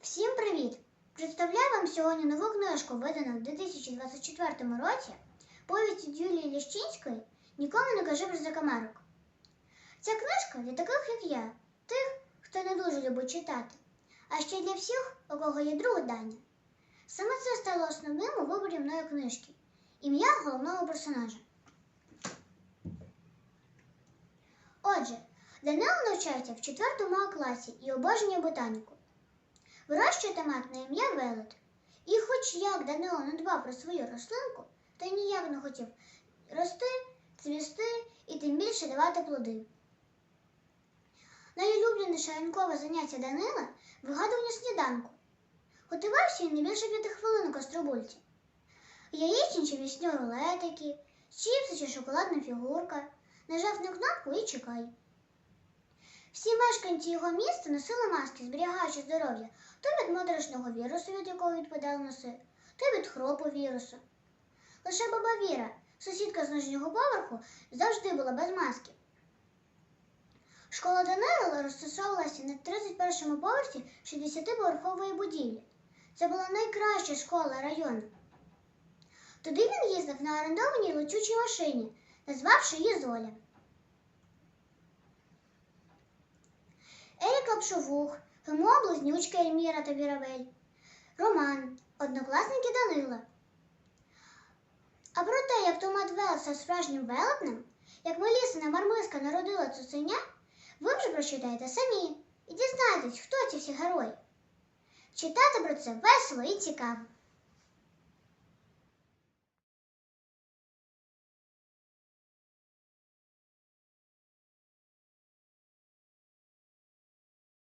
Всім привіт! Представляю вам сьогодні нову книжку, видану в 2024 році, повість Юлії Ліщинської Нікому не кажи про закамарок. Ця книжка для таких, як я, тих, хто не дуже любить читати, а ще для всіх, у кого є друге дання. Саме це стало основним у виборі мною книжки ім'я головного персонажа. Отже, Данило навчається в 4 класі і обожнює ботаніку. Вирощує томат на ім'я Велет. І хоч як Данило не дбав про свою рослинку, й ніяк не хотів рости, цвісти і тим більше давати плоди. Найулюбленіше ранкове заняття Данила вигадування сніданку. Готувався він не більше п'яти хвилин у каструбульці. Яєчні чи вісні рулетики, чіпси чи шоколадна фігурка. Нажав на кнопку і чекай. Всі мешканці його міста носили маски, зберігаючи здоров'я то від моторошного вірусу, від якого відпадали носи, то від хропу вірусу. Лише баба Віра, сусідка з нижнього поверху, завжди була без маски. Школа Данила розташовувалася на 31-му поверсі 60-поверхової будівлі. Це була найкраща школа району. Туди він їздив на орендованій летючій машині, назвавши її Золя. Лапшовух, гмо Близнючка Ельміра та Бірабель, Роман, однокласники Данила. А про те, як Томат Велес став справжнім велетнем, як Мелісина Мармиска народила цуценя, ви вже прочитаєте самі і дізнаєтесь, хто ці всі герої. Читати про це весело і цікаво.